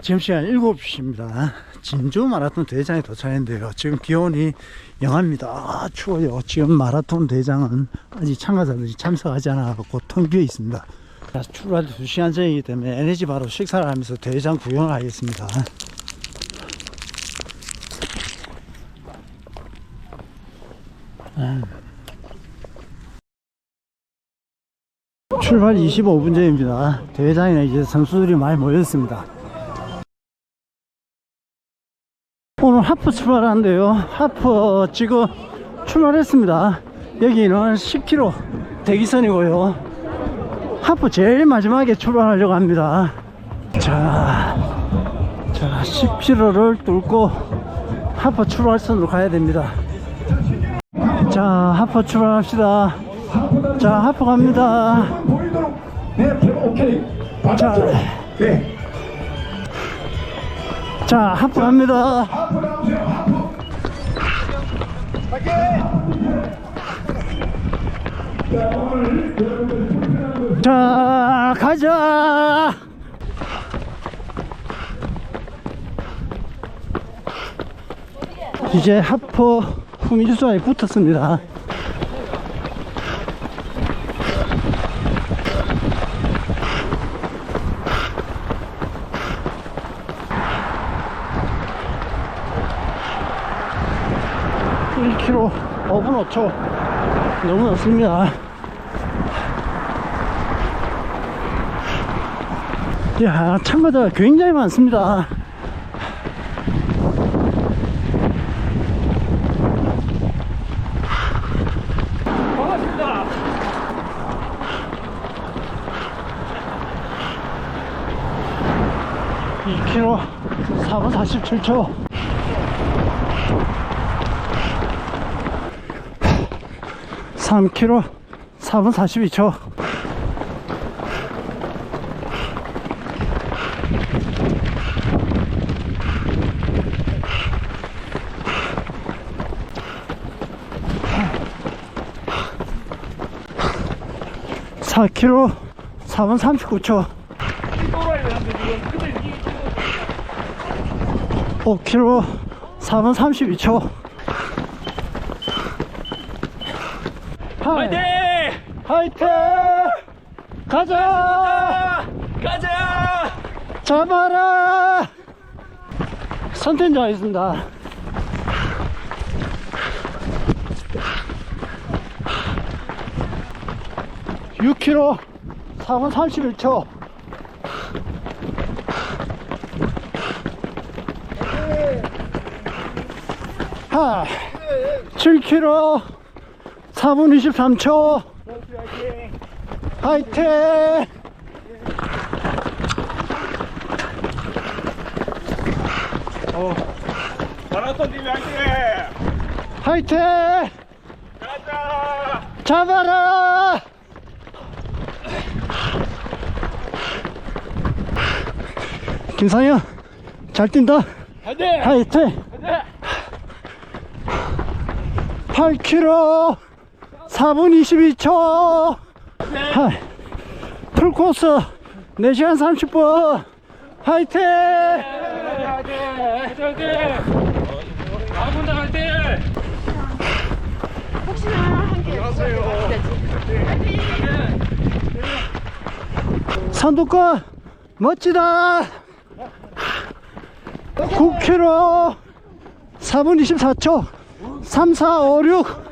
지금 시간 7시입니다. 진주 마라톤 대장에 도착했는데요. 지금 기온이 영하입니다. 아, 추워요. 지금 마라톤 대장은 아직 참가자들이 참석하지 않아갖고 텅 비어 있습니다. 자, 출발 2시간 전이기 때문에 에너지 바로 식사를 하면서 대장 구경을 하겠습니다. 음. 출발 25분 전입니다. 대회장에 이제 선수들이 많이 모였습니다. 오늘 하프 출발하는데요. 하프 지금 출발했습니다. 여기는 10km 대기선이고요. 하프 제일 마지막에 출발하려고 합니다. 자, 자 10km를 뚫고 하프 출발선으로 가야 됩니다. 자, 하프 출발합시다. 자, 하프 갑니다. 네, 오케이. 자, 네. 자, 하프 갑니다. 앞으로 나오세요. 앞으로. 자, 가자. 이제 하프 후미주사에 붙었습니다. (1 k m) 5분 5초 너무 높습니다. 야 참가자가 굉장히 많습니다. 반갑습니다. 2km 4분 47초 3km 4분 42초. 사 k m 4분 39초. 5km 4분 32초 화이팅! 화이팅! 가자! 가자! 잡아라! 선텐자 하겠습니다. (6 k m) (4분 31초) 하 (7 k m) (4분 23초) 화이팅! 마라톤 팀 화이팅! 화이팅! 가자! 잡아라! 김상현, 잘 뛴다. 화이팅! 화이팅! 8km 4분 22초. 하이. 풀코스 4시간 30분. 화이팅! 화이팅! 화이팅! 아군다 화이팅! 산도권 멋지다 9km 4분 24초 3 4 5 6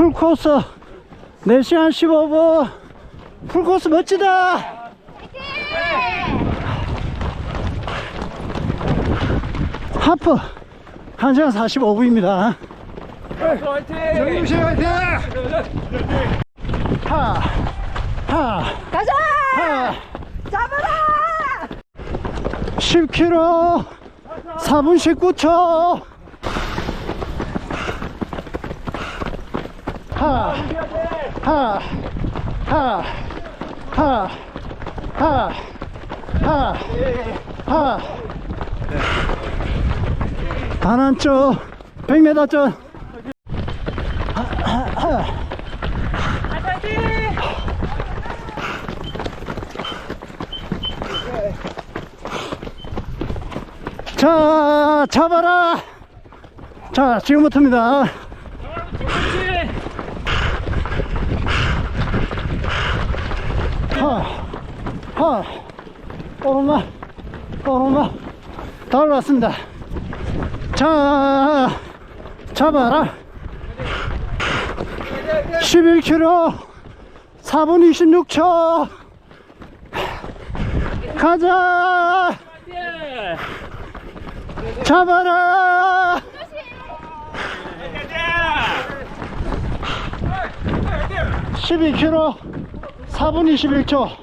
풀코스 4시간 15분 풀코스 멋지다 하프 1시간 45분입니다 화이팅! 정동씨 화이팅! 하, 하, 가자! 하. 잡아라! 10km 4분 19초 하, 하, 하, 하, 하, 하, 하. 반환쪽 100m 전 자, 잡아라. 자, 지금부터입니다. 그렇지. 하, 하, 오른발, 오른발, 다 올라왔습니다. 자, 잡아라. 11km, 4분 26초. 가자. 예. 잡아라. 12km, 4분 21초.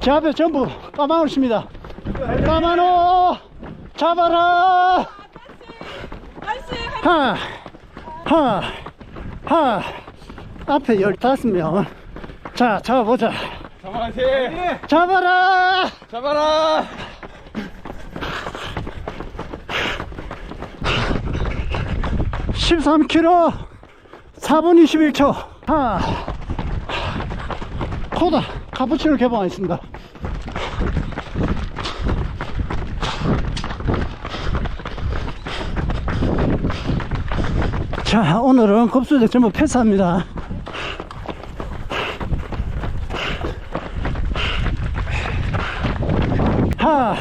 제 앞에 전부 까마오 있습니다. 까마노 잡아라. 하, 하, 하. 앞에 15명. 자, 잡아보자. 화이팅. 잡아라. 잡아라. 십삼 k m 4분 21초. 하. 코다 카푸치노 개봉하겠습니다. 자, 오늘은 급수대 전부 패스합니다. 하,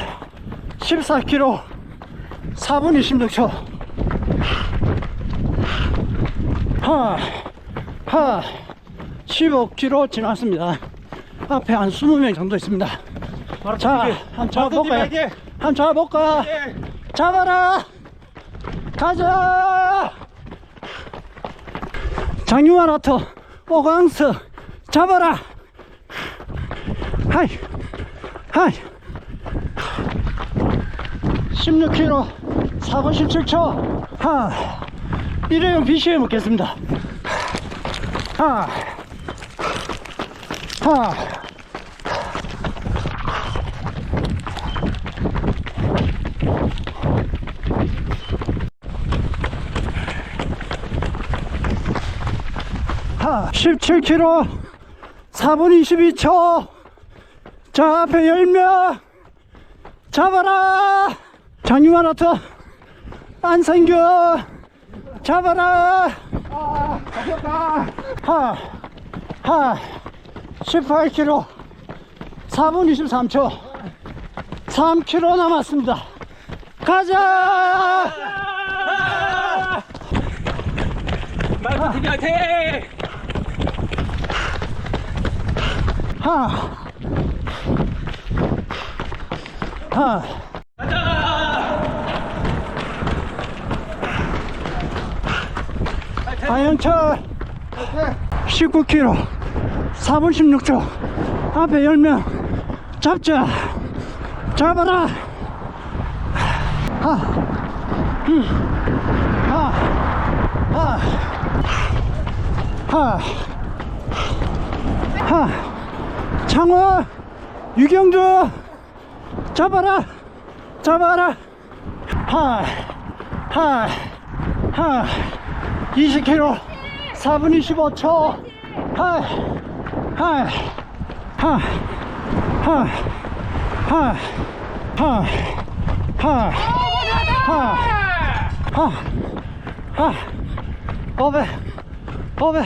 14km 4분 26초. 하, 하, 15km 지났습니다. 앞에 한 20명 정도 있습니다. 자, 한번 잡아볼까요? 한번 잡아볼까? 잡아라! 가자! 장유한 아토, 오강스, 잡아라! 하이, 하이. 16km, 4분 17초. 하, 일회용 BC에 먹겠습니다. 하, 하. 하, 17km, 4분 22초. 자, 앞에 10명. 잡아라! 장유만 아트, 안성규. 잡아라! 하, 하, 18km, 4분 23초, 3km 남았습니다. 가자! 마라톤 팀 화이팅. 하, 하. 하영철 19km 4분 16초. 앞에 10명. 잡자. 잡아라. 하, 음, 하, 하, 하, 하, 창호 유경주 잡아라. 잡아라. 하, 하, 하. 20km 4분 25초. 하 이 하이 하이 하이 하이 하이 하이 하이 하이 오베 오베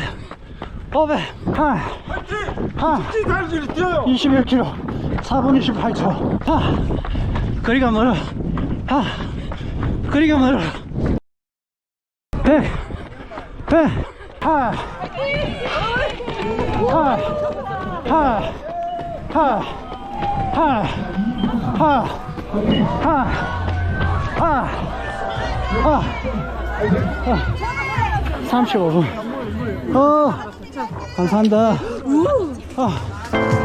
오베 하이 하이 21km 4분 28초. 하! 거리가 멀어. 하! 거리가 멀어. 100 배, 하, 35분. 어, 감사합니다. 어.